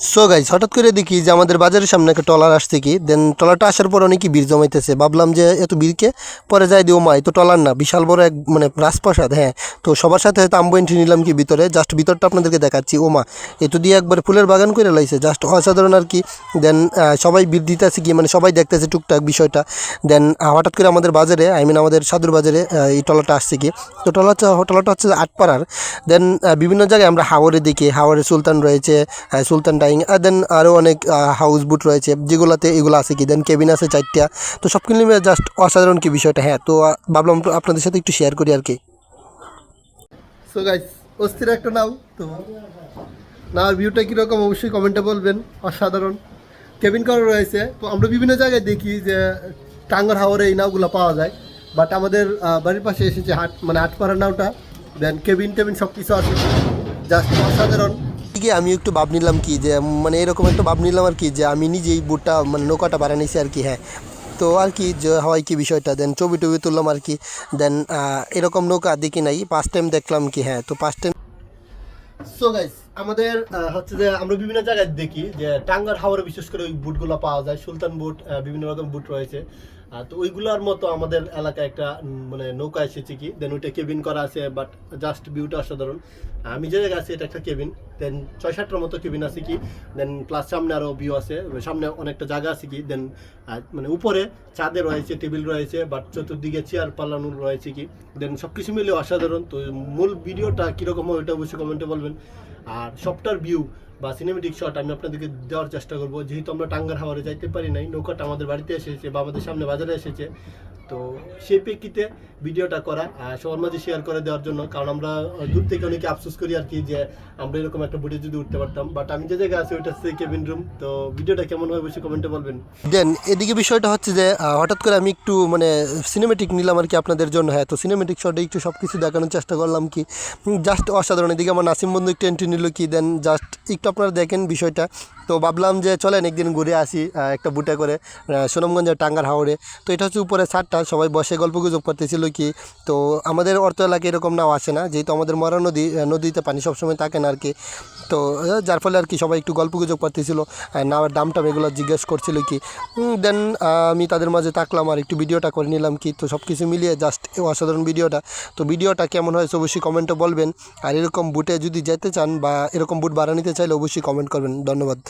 So guys হঠাৎ করে দেখি যে আমাদের বাজারের সামনে একটা টলার আসছে কি? দেন টলারটা আসার পর অনেকই ভিড় জমাইতেছে। ভাবলাম যে এত ভিড়কে পরে যাই দিও মা এ তো টলার না বিশাল বড় এক মানে রাজপ্রাসাদ। হ্যাঁ তো সবার সাথে হয়তো আমবো এন্ট্রি নিলাম কি ভিতরে? জাস্ট ভিতরটা আপনাদেরকে দেখাচ্ছি। ও মা এতো দিয়ে একবার ফুলের বাগান করে লাইছে। জাস্ট অসাধারণ আর কি। দেন সবাই ভিড় দিতেছে কি? মানে সবাই দেখতেছে টুকটাক বিষয়টা। দেন হঠাৎ করে আমাদের বাজারে আই মিন আমাদের সাধুর বাজারে এই টলারটা আসছে কি? তো টলারটা টলারটা হচ্ছে আটপাড়ার। দেন বিভিন্ন জায়গায় আমরা হাওড়ে দেখি। হাওড়ে সুলতান রয়েছে আহ, ডাইং দেন আরও অনেক হাউস বুট রয়েছে, যেগুলোতে এগুলো আছে কি? দেন কেবিন আছে চারটা। তো সব কিছু জাস্ট অসাধারণ কি বিষয়টা? হ্যাঁ তো ভাবলাম আপনাদের সাথে একটু শেয়ার করি আর কি। সো গাইস অস্থির একটা নাও, তো। নাওয়ার ভিউটা কীরকম অবশ্যই কমেন্টে বলবেন, অসাধারণ। কেবিন করা রয়েছে, তো আমরা বিভিন্ন জায়গায় দেখি যে, টাঙ্গার হাওরে এই নাওগুলো পাওয়া যায়। বাট আমাদের বাড়ির পাশে এসেছে হাট মানে আটপাড়া নাওটা। দেন কেবিন টেবিন সব কিছু আছে। জাস্ট অসাধারণ। এদিকে আমি একটু ভাব নিলাম কি যে মানে এরকম একটা ভাব নিলাম আর কি যে, আমি নিজেই বুটটা মানে নৌকাটা বানিয়েছি আর কি হ্যাঁ। তো আর কি যে, হয় কি বিষয়টা, দেন ছবি টবি তুললাম আর কি, দেন এরকম নৌকা দেখি নাই ফার্স্ট টাইম দেখলাম কি হ্যাঁ তো ফার্স্ট টাইম সো গাইস আমাদের হচ্ছে যে আমরা বিভিন্ন জায়গায় দেখি যে টাঙ্গার হাওরে বিশেষ করে ওই বুটগুলো পাওয়া যায়, সুলতান বুট বিভিন্ন রকম বুট রয়েছে। তো ওইগুলোর মতো আমাদের এলাকায় একটা মানে নৌকা এসেছে কি দেন ওইটা কেবিন করা আছে বাট জাস্ট ভিউটা অসাধারণ। আমি যে জায়গায় আছি, এটা একটা কেবিন দেন ছয় সাতটার মতো কেবিন আছে কি দেন প্লাস সামনে আরও ভিউ আছে, সামনে অনেকটা জায়গা আছে কি দেন মানে উপরে চাঁদে রয়েছে টেবিল রয়েছে বাট চতুর্দিকে চেয়ার পাল্লানো রয়েছে কি দেন সব কিছু মিলে অসাধারণ। তো মূল ভিডিওটা কীরকম হয় ওটা অবশ্যই কমেন্টে বলবেন। আর সবটার ভিউ বা সিনেমেটিক শট আমি আপনাদেরকে দেওয়ার চেষ্টা করব। যেহেতু আমরা টাঙ্গার হাওয়ারে যাইতে পারি নাই, নৌকাটা আমাদের বাড়িতে এসেছে বা আমাদের সামনে বাজারে এসেছে। তো সেই প্রেক্ষিতে ভিডিওটা করা সবার মাঝে শেয়ার করে দেওয়ার জন্য। কারণ আমরা দূর থেকে অনেকে আফসোস করি আর কি যে আমরা এরকম একটা বুটে যদি উঠতে পারতাম। বাট আমি যে জায়গায় আছি, ওইটা হচ্ছে কেবিন রুম তো ভিডিওটা কেমন হয় অবশ্যই কমেন্টে বলবেন। দেন, এদিকে বিষয়টা হচ্ছে যে হঠাৎ করে আমি একটু মানে সিনেমেটিক নিলাম আর কি আপনাদের জন্য। হ্যাঁ তো সিনেমেটিক শটে একটু সব কিছু দেখানোর চেষ্টা করলাম কি। জাস্ট অসাধারণ। এদিকে আমার নাসিম বন্ধু একটু এন্ট্রি নিল কি দেন জাস্ট একটু আপনারা দেখেন বিষয়টা। তো ভাবলাম যে চলেন একদিন ঘুরে আসি একটা বুটে করে সুনামগঞ্জের টাঙ্গার হাওড়ে তো এটা হচ্ছে উপরে ছাদটা, সবাই বসে গল্প গুজব করতেছিল কি। তো আমাদের অর্থ এলাকায় এরকম নাও আসে না, যেহেতু আমাদের মরা নদী নদীতে পানি সবসময় থাকে না আর কি তো যার ফলে আর কি সবাই একটু গল্প গুজব করতেছিল নাওয়ার দাম টাম এগুলো জিজ্ঞেস করছিল কি। দেন আমি তাদের মাঝে থাকলাম আর একটু ভিডিওটা করে নিলাম কি। তো সব কিছু মিলিয়ে জাস্ট অসাধারণ ভিডিওটা। তো ভিডিওটা কেমন হয়েছে অবশ্যই কমেন্টে বলবেন। আর এরকম বুটে যদি যেতে চান বা এরকম বুট বাড়া নিতে চাইলে অবশ্যই কমেন্ট করবেন। ধন্যবাদ।